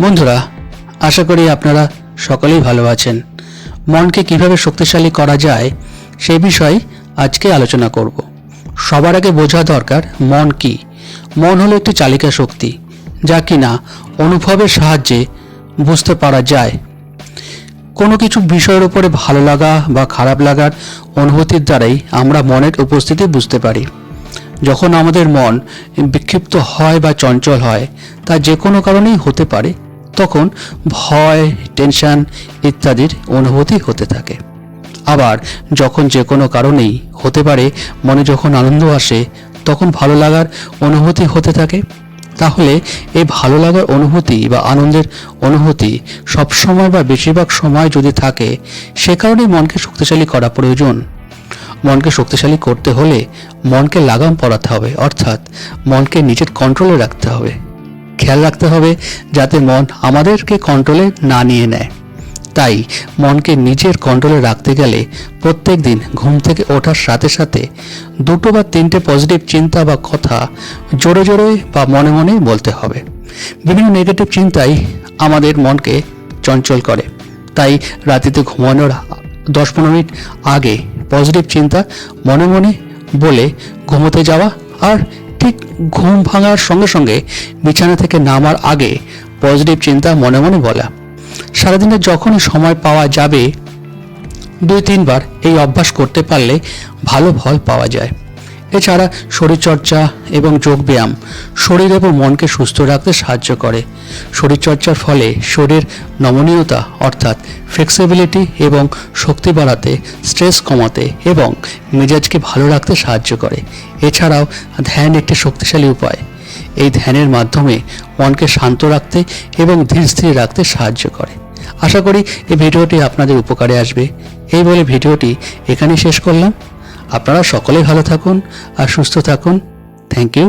বন্ধুরা, আশা করি আপনারা সকলেই ভালো আছেন। মনকে কীভাবে শক্তিশালী করা যায় সেই বিষয়ে আজকে আলোচনা করব। সবার আগে বোঝা দরকার, মন কি? মন হলো একটি চালিকা শক্তি, যা কিনা অনুভবের সাহায্যে বুঝতে পারা যায়। কোনো কিছু বিষয়ের উপরে ভালো লাগা বা খারাপ লাগার অনুভূতির দ্বারাই আমরা মনের উপস্থিতি বুঝতে পারি। যখন আমাদের মন বিক্ষিপ্ত হয় বা চঞ্চল হয়, তা যে কোনো কারণেই হতে পারে, তখন ভয় টেনশন ইত্যাদির অনুভূতি হতে থাকে। আবার যখন যে কোনো কারণেই হতে পারে, মনে যখন আনন্দ আসে, তখন ভালো লাগার অনুভূতি হতে থাকে। তাহলে এই ভালো লাগার অনুভূতি বা আনন্দের অনুভূতি সবসময় বা বেশিরভাগ সময় যদি থাকে, সে কারণেই মনকে শক্তিশালী করা প্রয়োজন। মনকে শক্তিশালী করতে হলে মনকে লাগাম পড়াতে হবে, অর্থাৎ মনকে নিজের কন্ট্রোলে রাখতে হবে। খেয়াল রাখতে হবে যাতে মন আমাদেরকে কন্ট্রোলে না নিয়ে নেয়। তাই মনকে নিজের কন্ট্রোলে রাখতে গেলে প্রত্যেক দিন ঘুম থেকে ওঠার সাথে সাথে দুটো বা তিনটে পজিটিভ চিন্তা বা কথা জোরে জোরে বা মনে মনে বলতে হবে। বিভিন্ন নেগেটিভ চিন্তাই আমাদের মনকে চঞ্চল করে। তাই রাতিতে ঘুমানোর দশ পনেরো মিনিট আগে পজিটিভ চিন্তা মনে মনে বলে ঘুমোতে যাওয়া আর ঠিক ঘুম ভাঙার সঙ্গে সঙ্গে বিছানা থেকে নামার আগে পজিটিভ চিন্তা মনে মনে বলা। সারাদিনে যখনই সময় পাওয়া যাবে, দুই তিনবার এই অভ্যাস করতে পারলে ভালো ফল পাওয়া যায়। এছাড়া শরীরচর্চা এবং যোগব্যায়াম শরীর এবং মনকে সুস্থ রাখতে সাহায্য করে। শরীরচর্চার ফলে শরীর নমনীয়তা, অর্থাৎ ফ্লেক্সিবিলিটি এবং শক্তি বাড়াতে স্ট্রেস কমাতে এবং মেজাজকে ভালো রাখতে সাহায্য করে। এছাড়াও ধ্যান একটি শক্তিশালী উপায়। এই ধ্যানের মাধ্যমে মনকে শান্ত রাখতে এবং ধীর স্থির রাখতে সাহায্য করে। আশা করি এই ভিডিওটি আপনাদের উপকারে আসবে। এই বলে ভিডিওটি এখানেই শেষ করলাম। আপনারা সকলেই ভালো থাকুন আর সুস্থ থাকুন। Thank you